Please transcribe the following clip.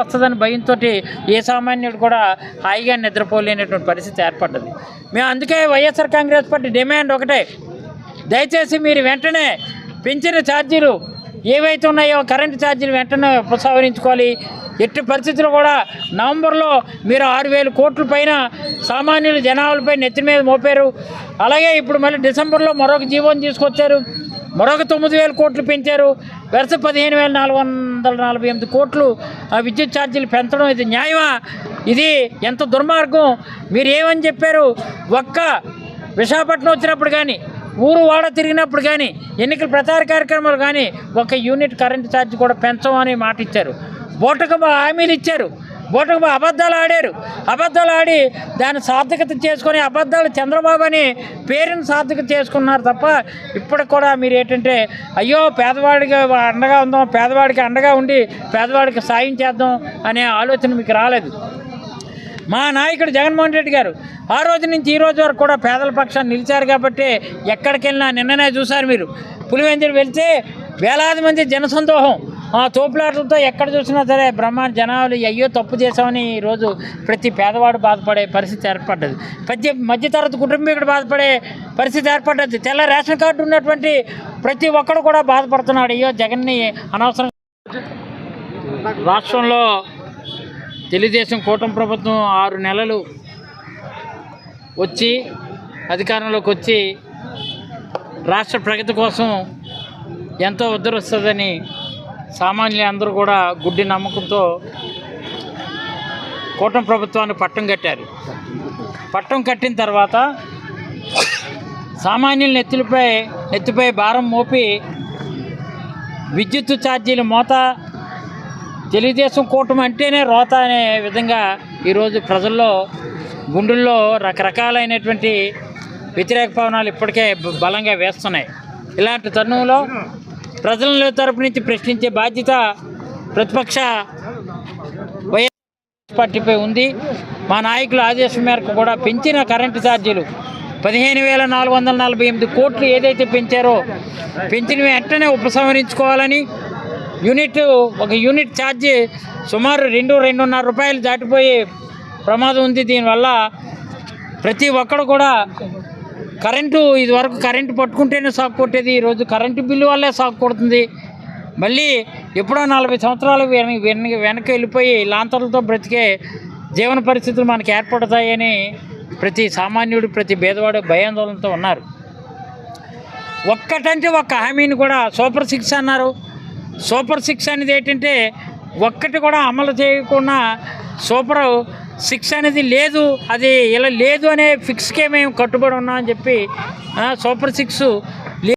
వస్తుందని భయంతో ఏ సామాన్యుడు కూడా హాయిగా నిద్రపోలేనటువంటి పరిస్థితి ఏర్పడ్డది. మేము అందుకే వైఎస్ఆర్ కాంగ్రెస్ పార్టీ డిమాండ్ ఒకటే. దయచేసి మీరు వెంటనే పెంచిన ఛార్జీలు ఏవైతే ఉన్నాయో కరెంటు ఛార్జీలు వెంటనే ఉపసంహరించుకోవాలి ఎట్టి పరిస్థితుల్లో కూడా నవంబర్లో మీరు ఆరు వేల కోట్ల పైన సామాన్యుల జనాభాలపై నెత్తి మీద మోపారు. అలాగే ఇప్పుడు మళ్ళీ డిసెంబర్లో మరొక జీవోని తీసుకొచ్చారు. మరొక తొమ్మిది వేల కోట్లు పెంచారు. వరుస పదిహేను వేల నాలుగు వందల నలభై ఎనిమిది కోట్లు ఆ విద్యుత్ ఛార్జీలు పెంచడం ఇది న్యాయమా? ఇది ఎంత దుర్మార్గం? మీరు ఏమని చెప్పారు? ఒక్క విశాఖపట్నం వచ్చినప్పుడు కానీ ఊరు వాడ తిరిగినప్పుడు కానీ ఎన్నికల ప్రచార కార్యక్రమాలు కానీ ఒక యూనిట్ కరెంటు ఛార్జ్ కూడా పెంచమని మాట ఇచ్చారు. బోటకు హామీలు ఇచ్చారు. బోటకు అబద్ధాలు ఆడారు. అబద్ధాలు ఆడి దాన్ని సార్థకత చేసుకొని అబద్ధాలు చంద్రబాబు అని పేరుని సార్థకత చేసుకున్నారు తప్ప ఇప్పటికి కూడా మీరు ఏంటంటే అయ్యో పేదవాడికి అండగా ఉందాం పేదవాడికి అండగా ఉండి పేదవాడికి సాయం చేద్దాం అనే ఆలోచన మీకు రాలేదు. మా నాయకుడు జగన్మోహన్ రెడ్డి గారు ఆ రోజు నుంచి ఈ రోజు వరకు కూడా పేదల పక్షాన్ని నిలిచారు కాబట్టి ఎక్కడికి వెళ్ళినా నిన్ననే చూశారు మీరు. పులివెందులు వెళ్తే వేలాది మంది జనసందోహం. తోపులాటలతో ఎక్కడ చూసినా సరే బ్రహ్మాండ జనాలు అయ్యో తప్పు చేసామని ఈరోజు ప్రతి పేదవాడు బాధపడే పరిస్థితి ఏర్పడ్డది. ప్రతి మధ్యతరగతి కుటుంబీకుడు బాధపడే పరిస్థితి ఏర్పడ్డది. తెల్ల రేషన్ కార్డు ఉన్నటువంటి ప్రతి ఒక్కడు కూడా బాధపడుతున్నాడు. అయ్యో జగన్ని అనవసరం రాష్ట్రంలో తెలుగుదేశం కూటమి ప్రభుత్వం ఆరు నెలలు వచ్చి అధికారంలోకి వచ్చి రాష్ట్ర ప్రగతి కోసం ఎంతో ఉద్ధరిస్తుందని సామాన్యులు అందరూ కూడా గుడ్డి నమ్మకంతో కూటమి ప్రభుత్వాన్ని పట్టం కట్టారు. పట్టం కట్టిన తర్వాత సామాన్యుల నెత్తులపై నెత్తిపై భారం మోపి విద్యుత్ ఛార్జీల మోత తెలుగుదేశం కూటమి అంటేనే రోత అనే విధంగా ఈరోజు ప్రజల్లో గుండెల్లో రకరకాలైనటువంటి వ్యతిరేక భవనాలు ఇప్పటికే బలంగా వేస్తున్నాయి. ఇలాంటి తరుణంలో ప్రజల తరపు నుంచి ప్రశ్నించే బాధ్యత ప్రతిపక్ష వైఎస్ పార్టీపై ఉంది. మా నాయకుల ఆదేశం మేరకు కూడా పెంచిన కరెంటు ఛార్జీలు పదిహేను వేల నాలుగు వందల నలభై ఎనిమిది కోట్లు ఏదైతే పెంచారో పెంచిన వెంటనే ఉపసంహరించుకోవాలని యూనిట్ ఒక యూనిట్ ఛార్జీ సుమారు రెండు రెండున్నర రూపాయలు దాటిపోయే ప్రమాదం ఉంది. దీనివల్ల ప్రతి ఒక్కడు కూడా కరెంటు ఇది వరకు కరెంటు పట్టుకుంటేనే సాగు కొట్టేది. ఈరోజు కరెంటు బిల్లు వల్లే సాగు కొడుతుంది. మళ్ళీ ఎప్పుడో నలభై సంవత్సరాలు వెన- వెనక వెళ్ళిపోయి లాంతర్లతో బ్రతికే జీవన పరిస్థితులు మనకు ఏర్పడతాయని ప్రతి సామాన్యుడు ప్రతి భేదవాడు భయాందోళనతో ఉన్నారు. ఒక్కటంటే ఒక్క హామీని కూడా సూపర్ సిక్స్ అన్నారు. సూపర్ సిక్స్ అనేది ఏంటంటే ఒక్కటి కూడా అమలు చేయకుండా సూపర్ సిక్స్ అనేది లేదు అది ఇలా లేదు అనే ఫిక్స్కే మేము కట్టుబడి ఉన్నామని చెప్పి సూపర్ సిక్స్